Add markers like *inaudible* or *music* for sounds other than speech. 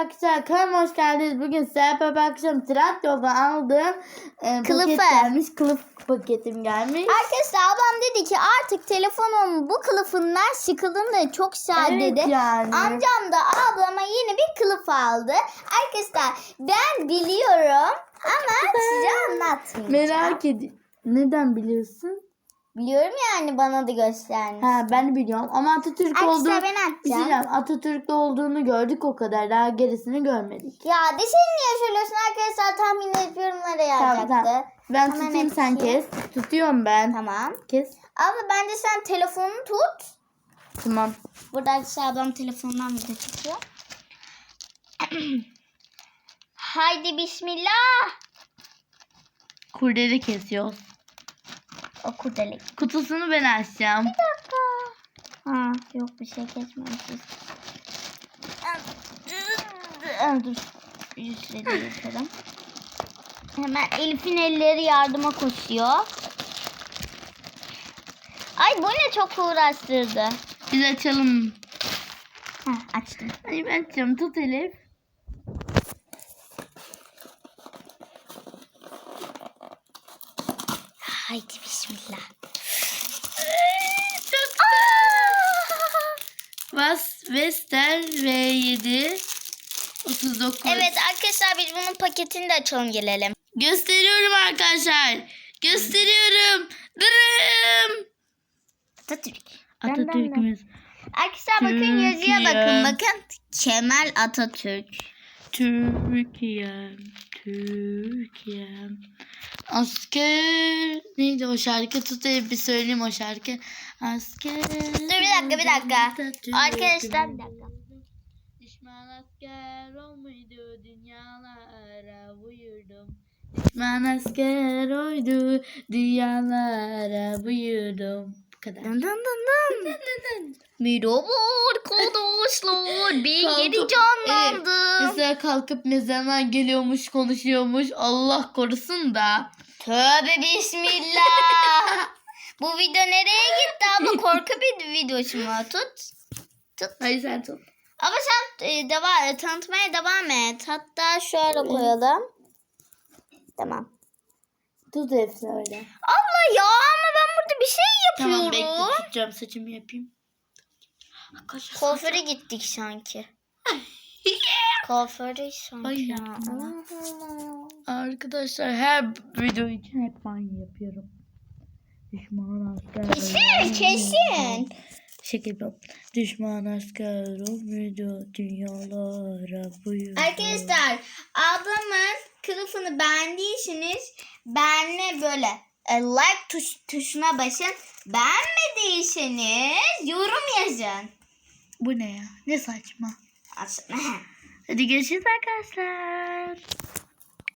arkadaşlar kanalıma hoş geldiniz. Bugün Serap akşam Trendyol'dan aldığım e, Kılıfı. paket gelmiş. Kılıf paketim gelmiş. Arkadaşlar ablam dedi ki artık telefonum bu kılıfından sıkıldım da çok güzel Evet dedi. yani. Amcam da ablama yeni bir kılıf aldı. Arkadaşlar ben biliyorum ama size anlatmayacağım. Merak ediyorum. Neden biliyorsun? Biliyorum yani bana da göstermiş. Ha ben de biliyorum ama Atatürk Arkadaşlar olduğunu ben bir şey atacağım. diyeceğim. Atatürk'te olduğunu gördük o kadar. Daha gerisini görmedik. Ya de sen niye söylüyorsun arkadaşlar tahmin edip yorumlara Tamam yazacaktı. tamam. Ben Hemen tutayım sen kes. Tutuyorum ben. Tamam. Kes. Abla bence sen telefonunu tut. Tamam. Burada arkadaşlar ablam telefondan video çekiyor. *clears throat* Haydi bismillah. Kurdele kesiyoruz. O kurdelik. Kutusunu ben açacağım. Bir dakika. Ha yok bir şey kesmemişiz. Dur. Yüzleri yaparım. Hemen Elif'in elleri yardıma koşuyor. Ay bu ne çok uğraştırdı. Biz açalım. Heh, açtım. Ay ben açacağım. Tut Elif. Haydi bismillah. Bas Vestel V7 39. Evet arkadaşlar biz bunun paketini de açalım gelelim. Gösteriyorum arkadaşlar. Gösteriyorum. Dırım. Atatürk. Atatürk'ümüz. Arkadaşlar bakın yazıya bakın bakın. Kemal Atatürk. Türkiye. Türkiye. Asker. Neydi o şarkı? Tut Elif bir söyleyeyim o şarkı. Asker. Dur bir dakika bir dakika. Arkadaşlar bir dakika. Düşman asker olmuydu dünyalara buyurdum. Düşman asker oydu dünyalara buyurdum. Kadar. Dın dın dın dın. Merhaba arkadaşlar. Ben Kaldım. geri canlandım. Mesela kalkıp ne zaman geliyormuş konuşuyormuş Allah korusun da. Tövbe bismillah. Bu video nereye gitti abla? Korku bir videosu mu? Tut. Hayır sen tut. Ama sen e, devam, tanıtmaya devam et. Hatta şöyle koyalım. Tamam. Tut hepsi öyle. Allah ya ama ben burada bir şey Tamam bekle tutacağım saçımı yapayım. Arkadaşlar Kuaföre gittik sanki. *laughs* Kuaföre sanki. Ay ya. Arkadaşlar her video için hep aynı yapıyorum. Düşman asker. Kesin kesin. Şekil yap. Düşman asker olmuydu dünyalara buyurdu. Arkadaşlar ablamın kılıfını beğendiyseniz benle böyle like tuş, tuşuna basın. Beğenmediyseniz yorum yazın. Bu ne ya? Ne saçma. Aslında. *laughs* Hadi görüşürüz arkadaşlar.